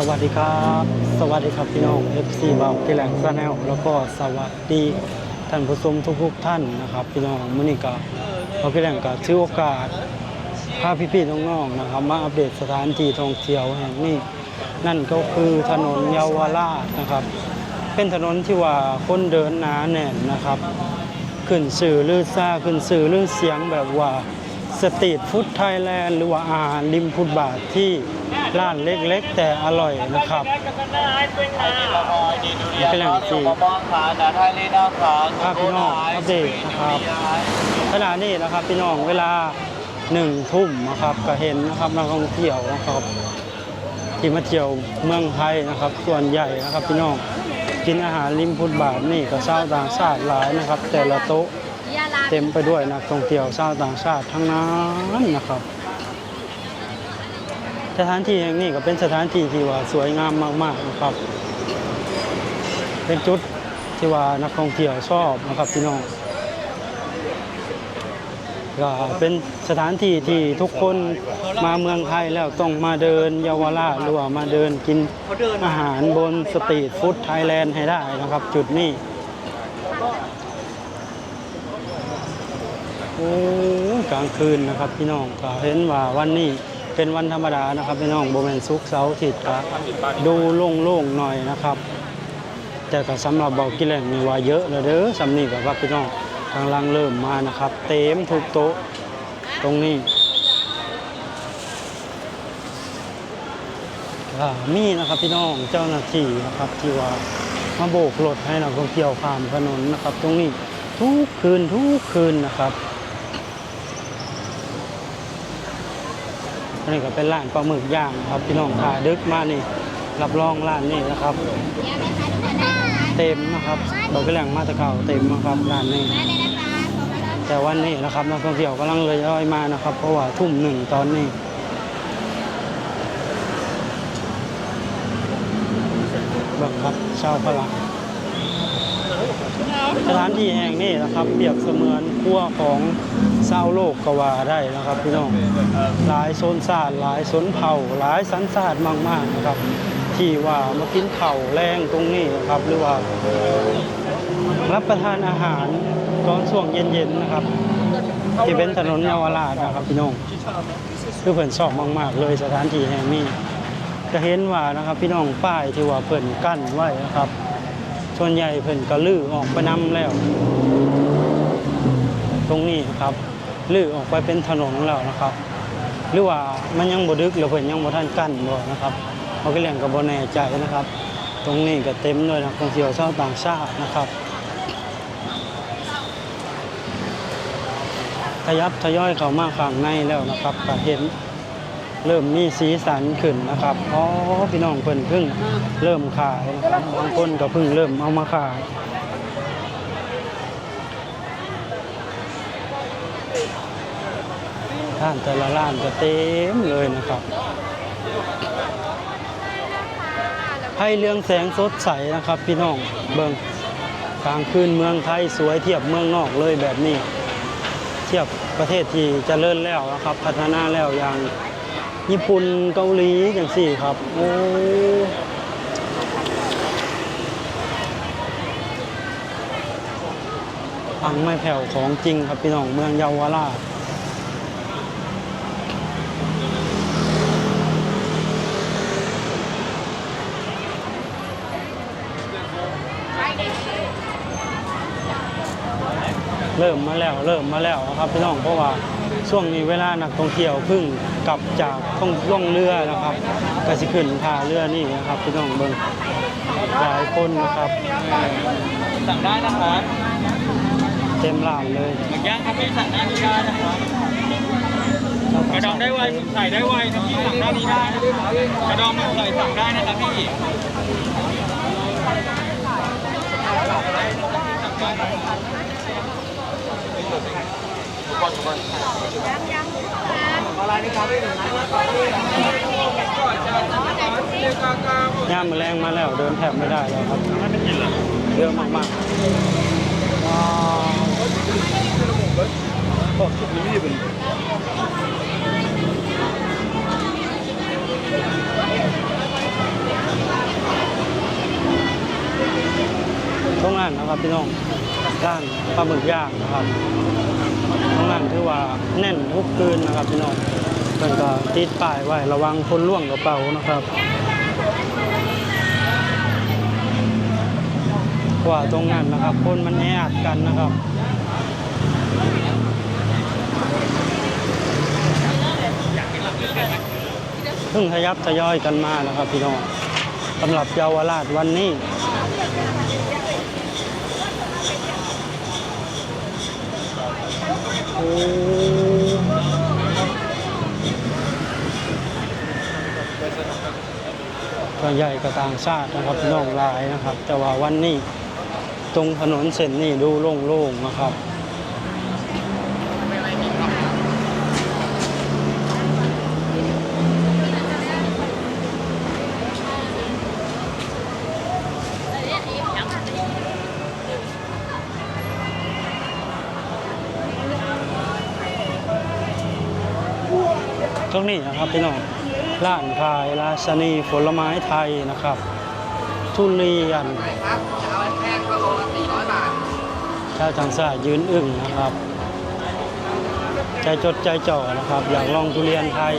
สวัสดีครับ สวัสดีครับพี่น้อง FC เบากิแหลงซาแนลแล้วก็สวัสดีท่านผู้ชมทุกๆท่านนะครับ พี่น้องมื้อนี้ก็เบากิแหลงก็ถือโอกาสพาพี่ๆน้องๆนะครับ มาอัปเดตสถานที่ท่องเที่ยวแห่งนี้นั่นก็คือถนนเยาวราชนะครับ เป็นถนนที่ว่าคนเดินหนาแน่นนะครับขึ้นสื่อลือซ่าขึ้นสื่อลือเสียงแบบว่าสตรีทฟู้ดไทยแลนด์หรือว่าอาหารริมฟุตบาทที่ ร้านเล็กๆ แต่อร่อยนะครับเป็นแหล่งที่ภาพพี่น้องอัปเดตนะครับขณะนี้นะครับพี่น้องเวลาหนึ่งทุ่มนะครับก็เห็นนะครับนักท่องเที่ยวนะครับที่มาเที่ยวเมืองไทยนะครับ ส่วนใหญ่นะครับพี่น้องกินอาหารริมฟุตบาทนี่ก็ชาวต่างชาติหลายนะครับ แต่ละโต๊ะเต็มไปด้วยนักท่องเที่ยวชาวต่างชาติทั้งนั้นนะครับ สถานที่แห่งนี้ก็เป็นสถานที่ที่ว่าสวยงามมากๆนะครับ เป็นจุดที่ว่านักท่องเที่ยวชอบนะครับพี่น้องก็เป็นสถานที่ที่ทุกคนมาเมืองไทยแล้วต้องมาเดินเยาวราชหรือว่ามาเดินกินอาหารบนสตรีทฟู้ดไทยแลนด์ให้ได้นะครับ จุดนี้โอ้กลางคืนนะครับพี่น้องก็เห็นว่าวันนี้ เป็นวันธรรมดานะครับพี่น้องโบแมนซุกเสาร์อาทิตย์ก็ดูโล่งๆหน่อยนะครับ แต่ก็สำหรับบอกกินแหล่งมีว่าเยอะเลยเด้อสำนี่กับว่าพี่น้องกำลังเริ่มมานะครับ เต็มทุกโต๊ะตรงนี้มีนะครับพี่น้องเจ้าหน้าที่นะครับที่ว่ามาโบกรถให้นักท่องเที่ยวข้ามถนนนะครับ ตรงนี้ทุกคืนทุกคืนนะครับ อันนี้ก็เป็นร้านปลาหมึกย่างครับพี่น้องขาดึกมานี่ รับรองร้านนี้นะครับ เต็มนะครับบอกไปแหล่งมาตะเก่าเต็มนะครับร้านนี้ แต่วันนี้นะครับนักท่องเที่ยวกำลังเลยย่อยมานะครับ เพราะว่าทุ่มหนึ่งตอนนี้บิกครับชาวพลัง สถานที่แห่งนี้นะครับเปรียบเสมือนขั้วของชาโลกกว่าได้นะครับพี่น้องหลายโซนศาสตร์หลายสนเผ่า หลายสันศาสตร์มาก ๆนะครับ ที่ว่ามากินเข่าแรงตรงนี้นะครับ หรือว่า รับประทานอาหารตอนช่วงเย็นๆนะครับ ที่เป็นถนนเยาวราชนะครับพี่น้องคือเพิ่นชอบมาก ๆ เลยสถานที่แห่งนี้จะเห็นว่านะครับพี่น้องป้ายที่ว่าเพิ่นกั้นไว้นะครับ ส่วนใหญ่เพิ่นก็ลื้อออกไปนำแล้ว ตรงนี้นะครับลื้อออกไปเป็นถนนแล้วนะครับ หรือว่ามันยังบ่ดึกหรือเพิ่นยังบ่ทันกั้นบ่นะครับเขาก็เรียกก็บ่แน่ใจนะครับ ตรงนี้ก็เต็มด้วยนักท่องเที่ยวชาวต่างชาตินะครับขยับทยอยเข้ามาข้างในแล้วนะครับก็เห็น เริ่มมีสีสันขึ้นนะครับอ๋อพี่น้องเพิ่นเพิ่งเริ่มขายนะครับบางคนก็เพิ่งเริ่มเอามาขายร้านแต่ละร้านก็เต็มเลยนะครับให้เรื่องแสงสดใสนะครับพี่น้องเบิ่งกลางคืนเมืองไทยสวยเทียบเมืองนอกเลยแบบนี้ เทียบประเทศที่เจริญแล้วนะครับ พัฒนาแล้วอย่าง ญี่ปุ่นเกาหลีอย่างสี่ครับ โอ้ฟังไม่แผ่วของจริงครับพี่น้องเมืองเยาวราชเริ่มมาแล้ว เริ่มมาแล้วครับพี่น้องเพราะว่า ช่วงนี้เวลานักท่องเที่ยวเพิ่งกลับจากท่องล่องเรือนะครับก็สิขึ้นท่าเรือนี่นะครับพี่น้องเบิ่งหลายคนนะครับสั่งได้นะครับเต็มร้านเลยหมึกย่างครับพี่สั่งหน้านี้ได้นะครับกระดองได้ไวหมึกใส่ได้ไวครับพี่สั่งหน้านี้ได้นะครับกระดองหมึกใส่สั่งได้นะครับพี่ ย่ามแมลงมาแล้วเดินแทบไม่ได้เลยครับเยอะมากๆต้องร้านนะครับพี่น้องด้านปลาหมึกย่างนะครับต้องร้านถือว่าแน่นทุกคืนนะครับพี่น้องเพื่นก็ติดป้ายไว้ระวังคนล่วงกระเป๋านะครับ เพราะว่าตรงนั้นนะครับ คนมันแออัดกันนะครับเพิ่งทยับทยอยกันมานะครับพี่น้องสำหรับเยาวราชวันนี้โอ้ก็ใหญ่กระต่างชาตินะครับพี่น้องลายนะครับ แต่ว่าวันนี้ ตรงถนนเส้นนี้ดูโล่งๆนะครับตรงนี้นะครับพี่น้องร้านขายราชนีผลไม้ไทยนะครับ ทุเรียน ชาวจังสายืนอึ้งนะครับ ใจจดใจจ่อนะครับ อยากลองทุเรียนไทย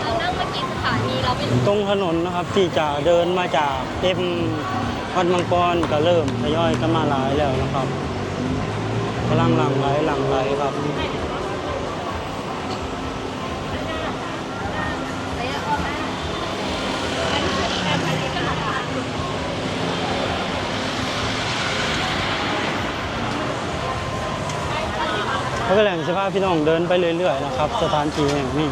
เรานั่งมากี่สถานีเราไปตรงถนนนะครับที่จะเดินมาจากเอ็มวัดมังกรก็เริ่มทยอยกันมาหลายแล้วนะครับกำลังหลังไหลหลังไหลครับ เก็แหล่งสภาพพี่น้องเดินไปเรื่อยๆนะครับ สถานที่แห่งนี้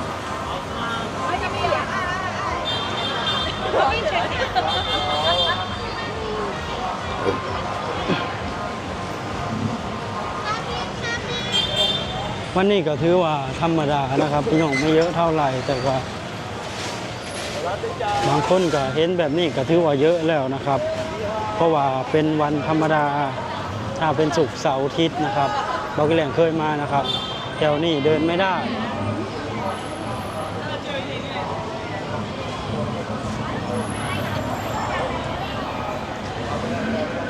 วันนี้ก็ถือว่าธรรมดานะครับพี่น้องไม่เยอะเท่าไหร่แต่ว่า บางคนก็เห็นแบบนี้ก็ถือว่าเยอะแล้วนะครับ เพราะว่าเป็นวันธรรมดาถ้าเป็นศุกร์เสาร์อาทิตย์นะครับ บอกแหล่งเคยมานะครับ แถวนี้เดินไม่ได้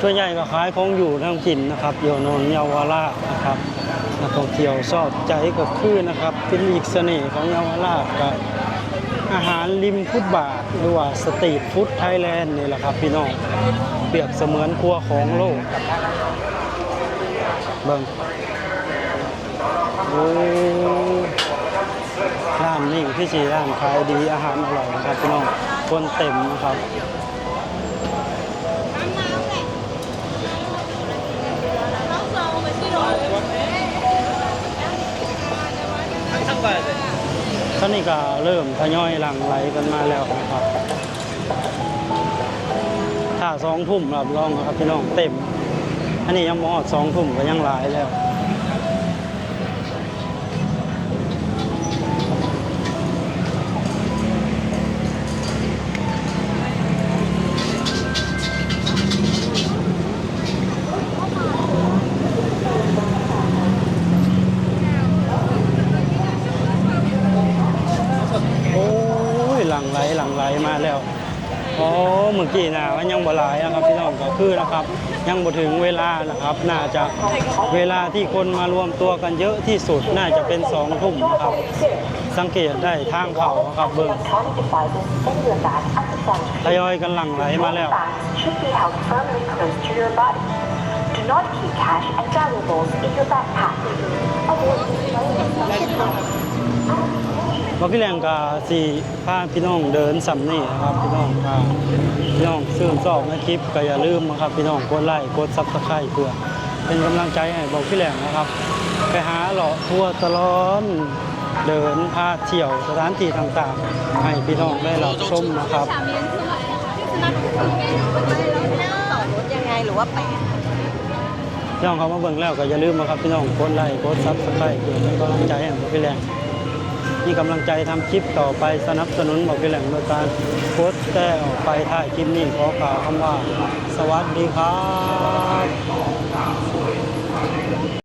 ส่วนใหญ่ก็ขายของอยู่ทั้งกินนะครับอยู่นนเยาวราชนะครับนักท่องเที่ยวชอบใจก็คือนะครับ เป็นอีกเสน่ห์ของเยาวราชกับอาหารริมฟุตบาทหรือว่าสตรีทฟู้ดไทยแลนด์นี่แหละครับพี่น้องเปรียบเสมือนครัวของโลกเบิ่ง โอ้ร้านนี้ที่สี่ร้านขายดีอาหารอร่อยนะครับพี่น้องคนเต็มนะครับตอนนี้ก็เริ่มทยอยหลั่งไหลกันมาแล้วนะครับ ถ้าสองทุ่มรับรองนะครับพี่น้องเต็ม อันนี้ยังมอดสองทุ่มก็ยังหลายแล้ว เมื่อกี้นะมันยังบ่หลายนะครับพี่น้องก็คือนะครับยังบ่ถึงเวลานะครับน่าจะเวลาที่คนมารวมตัวกันเยอะที่สุดน่าจะเป็นสองทุ่มนะครับสังเกตได้ทางเขาครับเบิ่งทยอยกันหลังไหลมาแล้ว Do not keep cash and valuables in your backpack. Avoid displaying บอพี่แรงกับสี่พาพี่น้องเดินสำนี่นะครับพี่น้องพาพี่น้องซื้อสอบในคลิปก็อย่าลืมนะครับ พี่น้องกดไลค์กดซับสไครต์เพื่อเป็นกำลังใจให้บอกพี่แรงนะครับ ไปหาเลาะทั่วตลอดเดินพาเที่ยวสถานที่ต่างๆ ให้พี่น้องได้รับชมนะครับ สามีคืออะไรนะคะที่สนับสนุนไงแล้วต่อรถยังไงหรือว่าไปพี่น้องเขามาเบิ่งแล้วก็อย่าลืมนะครับพี่น้องกดไลค์กดซับสไครต์เพื่อเป็นกำลังใจให้บอกพี่แรง มีกำลังใจทำคลิปต่อไปสนับสนุนบอกเป็นแหล่งโนการโพสต์แจ้ออกไปถ่ายคลิปนี้ขอกล่าวคำว่า สวัสดีครับ